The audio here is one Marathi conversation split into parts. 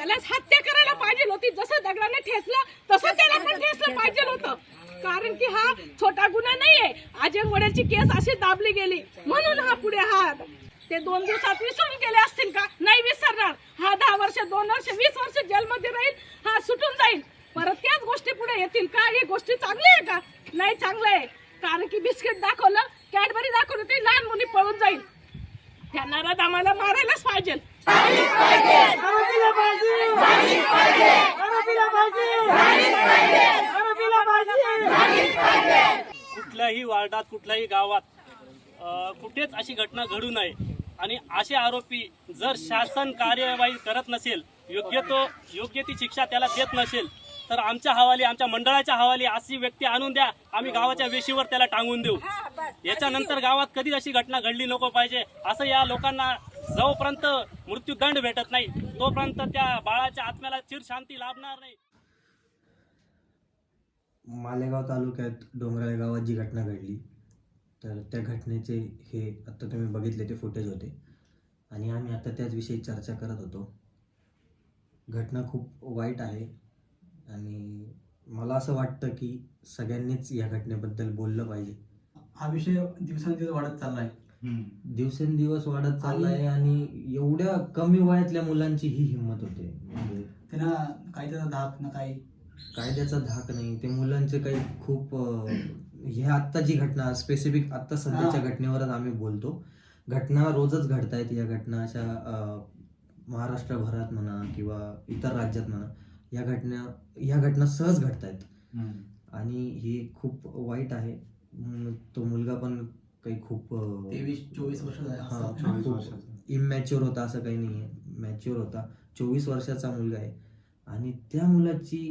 त्यालाच हत्या करायला पाहिजे होती. जसं दगडाने ठेसलं तसं त्याला पण ठेसलं पाहिजे होतं. कारण की हा छोटा गुन्हा नाहीये. अजय वड्याची केस अशी दाबली गेली. म्हणून हा पुढे हा ते दोन दिवसात विसरून गेले असतील का? नाही विसरणार. हा दहा वर्ष दोन वर्ष वीस वर्ष जेलमध्ये राहील. हा सुटून जाईल. परत त्याच गोष्टी पुढे येतील का? ही गोष्टी चांगली आहे का? नाही चांगलं आहे. कारण की बिस्किट दाखवलं कॅडबरी दाखवलं ते लहान मुली पळून जाईल. त्यांना नरात आम्हाला मारायलाच पाहिजे. कुठल्याही वार्डात कुठल्याही गावात कुठेच अशी घटना घडू नये. आणि असे आरोपी जर शासन कार्यवाही करत नसेल योग्य तो योग्य ती शिक्षा त्याला देत नसेल तर आमच्या हवाली आमच्या मंडळाच्या हवाली अशी व्यक्ती आणून द्या. आम्ही गावाच्या वेशीवर त्याला टांगून देऊ. याच्यानंतर गावात कधी अशी घटना घडली नको पाहिजे. असं या लोकांना जोपर्यंत मृत्यूदंड भेटत नाही तोपर्यंत त्या बाळाच्या आत्म्याला चिर शांती लाभणार नाही. मालेगाव तालुक्यात डोंगराळे गावात जी घटना घडली तर त्या घटनेचे हे आत्ता तुम्ही बघितले ते फुटेज होते. आणि आम्ही आता त्याच विषयी चर्चा करत होतो. घटना खूप वाईट आहे. आणि मला असं वाटतं की सगळ्यांनीच या घटनेबद्दल बोललं पाहिजे. हा विषय दिवसेंदिवस वाढत चाललाय. दिवसेंदिवस वाढत चाललाय आणि एवढ्या कमी वयातल्या मुलांची ही हिंमत होते. म्हणजे त्यांना कायद्याचा धाक ना काही. कायद्याचा धाक नाही. ते मुलांचे काही खूप अं, हे आत्ता जी घटना स्पेसिफिक आत्ता सध्याच्या. घटनेवरच आम्ही बोलतो. घटना रोजच घडतायत या घटना अशा अं, महाराष्ट्रभरात म्हणा किंवा इतर राज्यात म्हणा. या घटना या घटना सहज घडतायत आणि हे खूप वाईट आहे. तो मुलगा पण काही खूप तेवीस चोवीस वर्ष हा, इमॅच्युअर होता असं काही नाही आहे मॅच्युअर होता. चोवीस वर्षाचा मुलगा आहे. आणि त्या मुलाची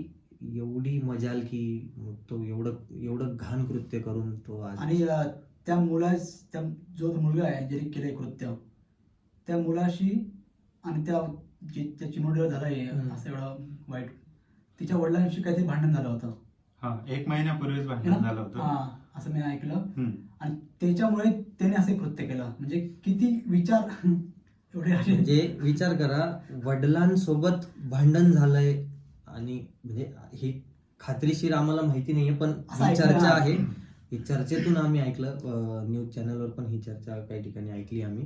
एवढी मजाल की तो एवढं एवढं घाण कृत्य करून तो आणि त्या मुला त्या जो मुलगा आहे ज्याने केलंय कृत्य त्या मुलाशी आणि त्या जे त्या चिमुरडीला झालंय हम्म. असं एवढं वाईट तिच्या वडिलांशी काहीतरी भांडण झालं होतं हा एक महिन्यापूर्वीच भांडण झालं होतं हा असं मी ऐकलं हम्म. आणि त्याच्यामुळे त्याने असे कृत्य केलं म्हणजे किती विचार एवढे असे म्हणजे विचार करा वडिलांसोबत भांडण झालंय आणि म्हणजे ही खात्रीशीर आम्हाला माहिती नाहीये पण असं ही ऐकलं चर्चा ना. आहे ही चर्चेतून आम्ही ऐकलं न्यूज चॅनलवर पण ही चर्चा काही ठिकाणी ऐकली आम्ही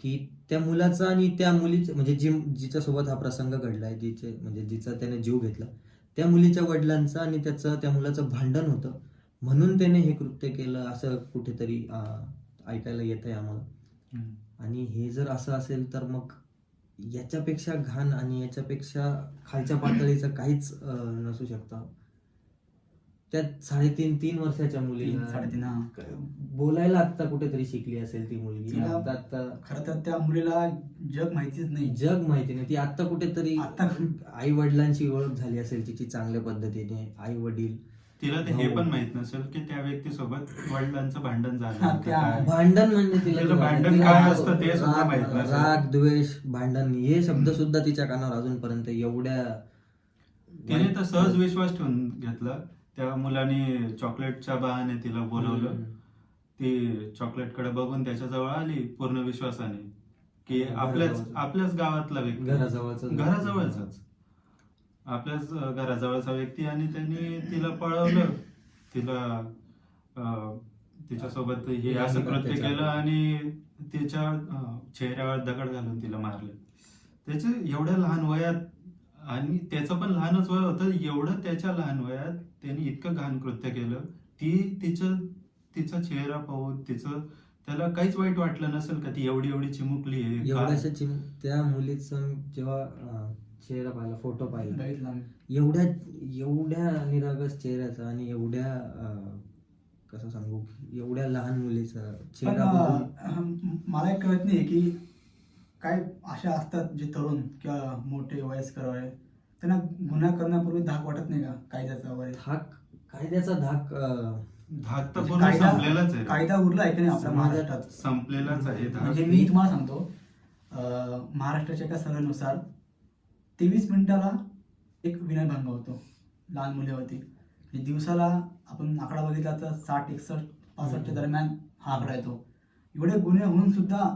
की त्या मुलाचा आणि त्या मुलीचं म्हणजे जी जिच्यासोबत हा प्रसंग घडलाय जिचे म्हणजे जिचा त्याने जीव घेतला त्या मुलीच्या वडिलांचं आणि त्याचं त्या मुलाचं भांडण होतं. म्हणून त्याने हे कृत्य केलं असं कुठेतरी ऐकायला येत आहे आम्हाला. आणि हे जर असं असेल तर मग याच्यापेक्षा घाण आणि याच्यापेक्षा खालच्या पातळीचं काहीच नसू शकतं. त्यात साडेतीन तीन वर्षाच्या तीन मुलीला साडेतीन हा. बोलायला आता कुठेतरी शिकली असेल ती मुलगी. आता आता खरं तर त्या मुलीला जग माहितीच नाही. जग माहिती नाही. ती आता कुठेतरी आता आई वडिलांची ओळख झाली असेल तिची चांगल्या पद्धतीने आई वडील तिला ते हे. पण माहीत नसेल की त्या व्यक्तीसोबत वडिलांचं भांडण झालं त्या-. भांडण म्हणजे तिला भांडण काय असतं ते सुद्धा राग- माहीत नसेल. राग द्वेष भांडण हे शब्द सुद्धा तिच्या कानावर अजूनपर्यंत एवढ्या तिने तर सहज विश्वास ठेवून घेतला. त्या मुलाने चॉकलेटच्या बहाने तिला बोलवलं. ती चॉकलेटकडे बघून त्याच्याजवळ आली पूर्ण विश्वासाने की. आपल्याच आपल्याच गावातला व्यक्ती. घराजवळच घराजवळचाच. आपल्याच घराजवळचा व्यक्ती आणि त्यांनी तिला पळवलं. तिला तिच्यासोबत हे असं कृत्य केलं आणि तिच्या चेहऱ्यावर दगड घालून तिला मारलं. त्याचं एवढ्या लहान वयात आणि त्याचं पण लहानच वय होतं एवढं त्याच्या लहान वयात त्यांनी इतकं घाण कृत्य केलं ती तिचं तिचा चेहरा पाहून तिचं त्याला काहीच वाईट वाटलं नसेल का ती एवढी एवढी चिमुकली आहे? एवढ्याशा चिम त्या मुलीचं जेव्हा चेहरा पाहिला फोटो पाहिला. एवढ्या एवढ्या निरागस चेहऱ्याचा आणि एवढ्या कसं सांगू एवढ्या लहान मुलीचा चेहरा मला एक कळत नाही की काय अशा असतात जे तरुण किंवा मोठे वयस्कर त्यांना गुन्हा करण्यापूर्वी धाक वाटत नाही का? कायद्याचा वगैरे? धाक? कायद्याचा धाक अं, धाक तर म्हणजे पूर्ण कायदा- संपलेलाच आहे. कायदा उरला आहे की नाही आपल्या समाजात महाराष्ट्रात? संपलेलाच आहे धाक. म्हणजे मी तुम्हाला सांगतो अं, महाराष्ट्राच्या एका सर्वेनुसार तेवीस मिनिटाला एक विनयभंग होतो लहान मुलीवरती. म्हणजे दिवसाला आपण आकडा बघितला तर साठ एकसष्ट पासष्टच्या दरम्यान हा आकडा येतो. एवढे गुन्हे होऊन सुद्धा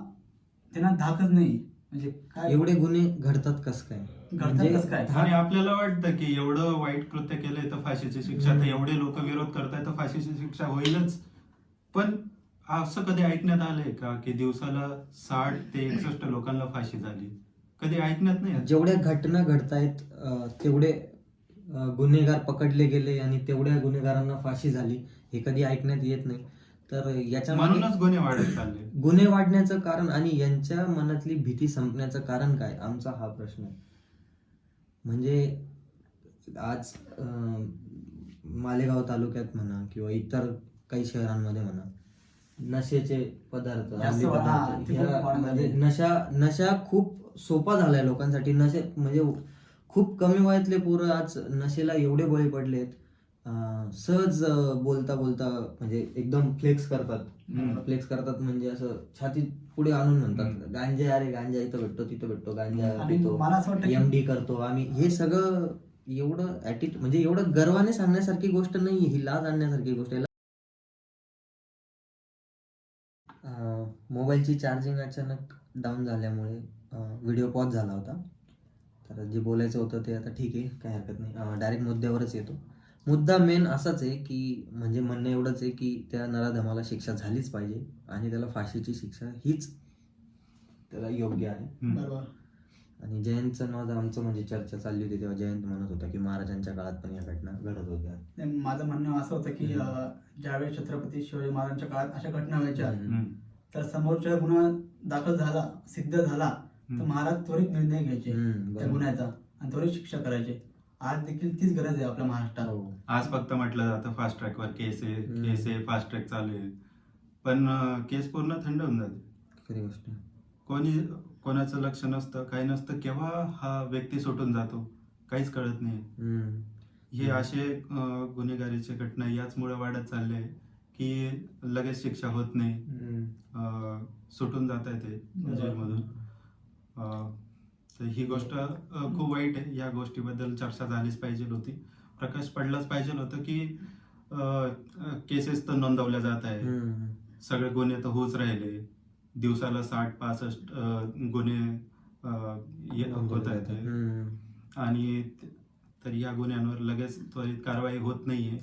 त्यांना धाकच नाही. म्हणजे काय एवढे गुन्हे घडतात कस काय? म्हणजे काय? आणि आपल्याला वाटतं की एवढं वाईट कृत्य केलंय तर फाशीची शिक्षा तर एवढे लोक विरोध करतायत तर फाशीची शिक्षा होईलच. पण असं कधी ऐकण्यात आलंय का की दिवसाला साठ ते एकसष्ट लोकांना फाशी झाली? कधी ऐकण्यात नाही जेवढ्या घटना घडतायत अं, तेवढे अं, गुन्हेगार पकडले गेले आणि तेवढ्या गुन्हेगारांना फाशी झाली हे कधी ऐकण्यात येत नाही. तर याच्या म्हणूनच गुन्हे वाढत चालले गुन्हे वाढण्याचं कारण आणि यांच्या मनातली भीती संपण्याचं कारण काय? आमचा हा प्रश्न आहे. म्हणजे आज मालेगाव तालुक्यात म्हणा किंवा इतर काही शहरांमध्ये म्हणा नशेचे पदार्थ अंमली ह्या- म्हणजे. नशा नशा खूप सोपा झालाय लोकांसाठी नशे म्हणजे खूप कमी वयातले पोरं आज नशेला एवढे बळी पडलेत सहज बोलता बोलता म्हणजे एकदम फ्लेक्स करतात. फ्लेक्स करतात म्हणजे असं छाती पुढे आणून म्हणतात. गांजा अरे गांजा इथं भेटतो तिथं भेटतो गांजा पितो मला असं वाटतं की एमडी करतो. आम्ही हे सगळं एवढं ऍटिट म्हणजे एवढं गर्वाने सांगण्यासारखी गोष्ट नाही ही लाज आणण्यासारखी गोष्ट आहे. मोबाईलची चार्जिंग अचानक डाऊन झाल्यामुळे व्हिडिओ पॉज झाला होता. तर जे बोलायचं होतं ते आता ठीक आहे काही हरकत नाही. डायरेक्ट मुद्द्यावरच येतो. मुद्दा मेन असाच आहे की म्हणजे म्हणणं एवढंच आहे की त्या नराधमाला शिक्षा झालीच पाहिजे आणि त्याला फाशीची शिक्षा हीच त्याला योग्य आहे. बरोबर आणि जयंतचं नाव जर आमचं म्हणजे चर्चा चालली होती तेव्हा जयंत म्हणत होता की महाराजांच्या काळात पण या घटना घडत होत्या नाही, माझं म्हणणं असं होतं की. अं, ज्यावेळेस छत्रपती शिवाजी महाराजांच्या काळात अशा घटना व्हायच्या. तर समोरच्या गुन्हा दाखल झाला सिद्ध झाला तर हम्म. महाराज त्वरित निर्णय घ्यायचे हम्म, त्या बरोबर. गुन्ह्याचा आणि त्वरित शिक्षा करायचे आज देखील तीच गरज आहे आपल्या महाराष्ट्रात हो. आज फक्त म्हटलं जातं फास्ट ट्रॅकवर केस आहे. केस आहे फास्ट ट्रॅक चालू आहे पण अं, केस पूर्ण थंड होऊन जाते खरी गोष्ट आहे. कोणी कोणाचं लक्ष नसतं काही नसतं केव्हा हा व्यक्ती सुटून जातो काहीच कळत नाही हम्म. हे असे अं, गुन्हेगारीचे घटना याचमुळे वाढत चालले आहे की लगेच शिक्षा होत नाही हम्म. अं, सुटून जात आहे ते बरोबर. जेलमधून अं, तर ही गोष्ट खूप वाईट आहे. या गोष्टीबद्दल चर्चा झालीच पाहिजे होती. प्रकाश पडलाच पाहिजे होतं की केसेस तर नोंदवल्या जात आहे. सगळे गुन्हे तर होऊच राहिले. दिवसाला साठ पासष्ट गुन्हे होत आहेत. आणि तर या गुन्ह्यांवर लगेच त्वरित कारवाई होत नाहीये.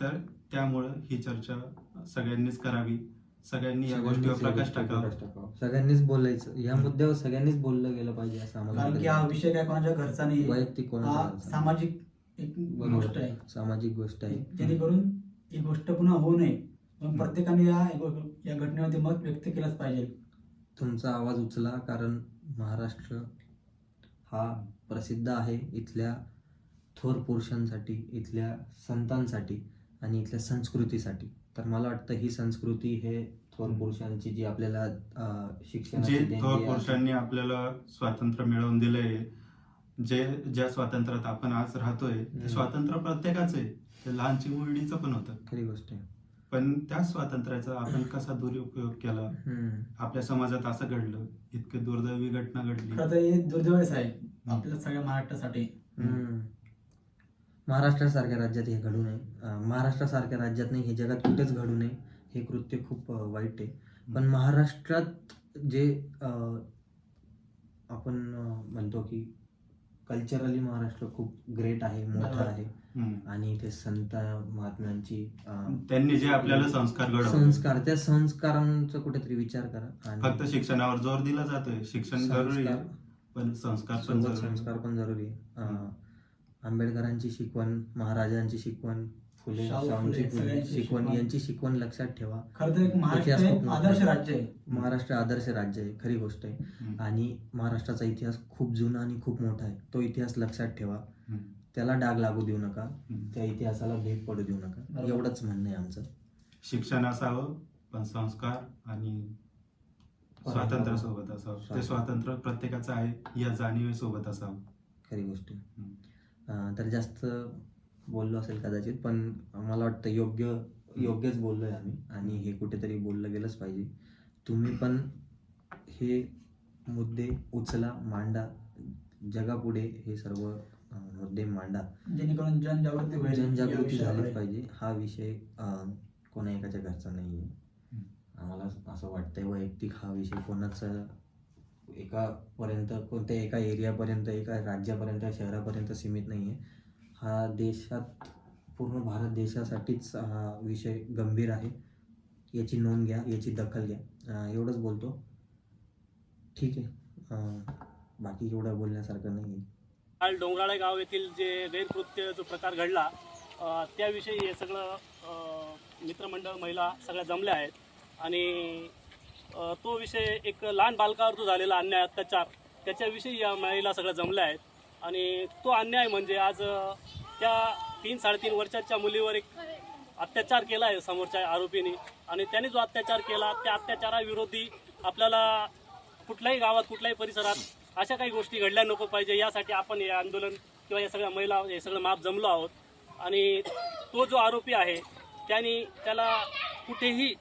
तर त्यामुळं ही चर्चा सगळ्यांनीच करावी. सगळ्यांनी या गोष्टीवर प्रकाश टाकावा. सगळ्यांनीच बोलायचं. या मुद्द्यावर सगळ्यांनीच बोललं गेलं पाहिजे असं आम्हाला कारण की वाटतं. हा विषय काय कोणाच्या घरचा नाही. वैयक्तिक कोणाचा हा नाही. सामाजिक एक बरोबर. गोष्ट आहे. सामाजिक गोष्ट आहे. जेणेकरून ही गोष्ट पुन्हा होऊ नये. म्हणून प्रत्येकाने या या घटनेमध्ये मत व्यक्त केलंच पाहिजे. तुमचा आवाज उचला कारण महाराष्ट्र हा प्रसिद्ध आहे इथल्या थोर पुरुषांसाठी इथल्या संतांसाठी आणि इथल्या संस्कृतीसाठी. तर मला वाटतं ही संस्कृती हे थोर पुरुषांची जी आपल्याला अं, शिक्षणाची जे थोर पुरुषांनी आपल्याला स्वातंत्र्य मिळवून दिलंय जे ज्या स्वातंत्र्यात आपण आज राहतोय. ते स्वातंत्र्य प्रत्येकाचं आहे. ते लहानची मुरडीचं पण होतं. खरी गोष्ट आहे. पण त्या स्वातंत्र्याचा आपण कसा दुरुपयोग केला. आपल्या समाजात असं घडलं इतकी दुर्दैवी घटना घडली. दुर्दैवच आहे. आपल्या सगळ्या महाराष्ट्रासाठी. हम्म. महाराष्ट्रासारख्या राज्यात हे घडू नये. महाराष्ट्रासारख्या राज्यात नाही हे जगात कुठेच घडू नये. हे कृत्य खूप वाईट आहे. पण महाराष्ट्रात जे आपण म्हणतो की कल्चरली महाराष्ट्र खूप ग्रेट आहे मोठा. आहे. आणि इथे संत महात्म्यांची त्यांनी जे आपल्याला संस्कार संस्कार त्या संस्कारांचा कुठेतरी विचार करा. फक्त शिक्षणावर जोर दिला जातोय. शिक्षण जरुरी पण संस्कार पण संस्कार आहे. पण जरुरी आहे. आंबेडकरांची शिकवण महाराजांची शिकवण फुले शाहू शाहूंची फुले, सगळ्यांची शिकवण शिकवण. यांची शिकवण लक्षात ठेवा खरं तर एक महाराष्ट्र इतिहास आदर्श आहे. राज्य आहे महाराष्ट्र आदर्श राज्य आहे खरी गोष्ट आहे हम्म. आणि महाराष्ट्राचा इतिहास खूप जुना आणि खूप मोठा आहे तो इतिहास लक्षात ठेवा हम्म. त्याला डाग लागू देऊ नका हम्म. त्या इतिहासाला भेट पडू देऊ नका बरोबर. एवढंच म्हणणं आहे आमचं शिक्षण असावं पण संस्कार आणि स्वातंत्र्य सोबत असावं ते स्वातंत्र्य. स्वातंत्र्य प्रत्येकाचं आहे या जाणीवेसोबत असावं खरी गोष्ट आहे हम्म. तर जास्त बोललो असेल कदाचित पण मला वाटतं योग्य योग्यच बोललोय आम्ही. आणि हे कुठेतरी बोललं गेलंच पाहिजे. तुम्ही पण हे मुद्दे उचला मांडा. जगापुढे हे सर्व मुद्दे मांडा. जेणेकरून जनजागृती जनजागृती विषयाकडे. झाली पाहिजे. हा विषय कोणा एकाच्या घरचा नाही आहे आम्हाला असं वाटतंय वैयक्तिक हा विषय कोणाचा एकापर्यंत कोणत्या एका एरियापर्यंत एका राज्यापर्यंत शहरापर्यंत सीमित नाही आहे. हा देशात पूर्ण भारत देशासाठीच हा विषय गंभीर आहे. याची नोंद घ्या याची दखल घ्या. एवढंच बोलतो. ठीक आहे. बाकी एवढं बोलण्यासारखं नाही आहे. काल डोंगराळे गाव येथील जे गैरकृत्य जो प्रकार घडला त्याविषयी हे सगळं मित्रमंडळ महिला सगळ्या जमल्या आहेत. आणि तो विषय एक लहान बालकावर जो झालेला अन्याय अत्याचार त्याच्याविषयी या महिला सगळ्या जमल्या आहेत आणि तो अन्याय म्हणजे आज त्या तीन साडेतीन वर्षाच्या मुलीवर एक अत्याचार केला आहे समोरच्या आरोपीने. आणि त्याने जो अत्याचार केला त्या अत्याचाराविरोधी आपल्याला कुठल्याही गावात कुठल्याही परिसरात अशा काही गोष्टी घडल्या नको पाहिजे. यासाठी आपण हे आंदोलन किंवा या सगळ्या महिला हे सगळं माप जमलो आहोत. आणि तो जो आरोपी आहे त्याने त्याला कुठेही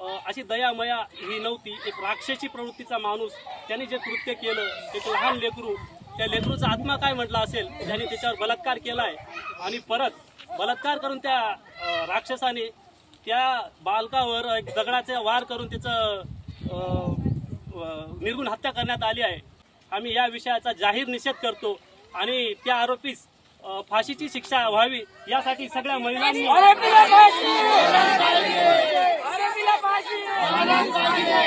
अशी दयामया ही नव्हती. एक राक्षसी प्रवृत्तीचा माणूस त्याने जे कृत्य केलं एक लहान लेकरू त्या लेकरूचा आत्मा काय म्हटला असेल ज्याने त्याच्यावर बलात्कार केला आहे आणि परत बलात्कार करून त्या राक्षसाने त्या बालकावर एक दगडाचे वार करून त्याचं निर्गुण हत्या करण्यात आली आहे. आम्ही या विषयाचा जाहीर निषेध करतो आणि त्या आरोपीस फाशीची शिक्षा व्हावी यासाठी सगळ्या महिलांनी わらった!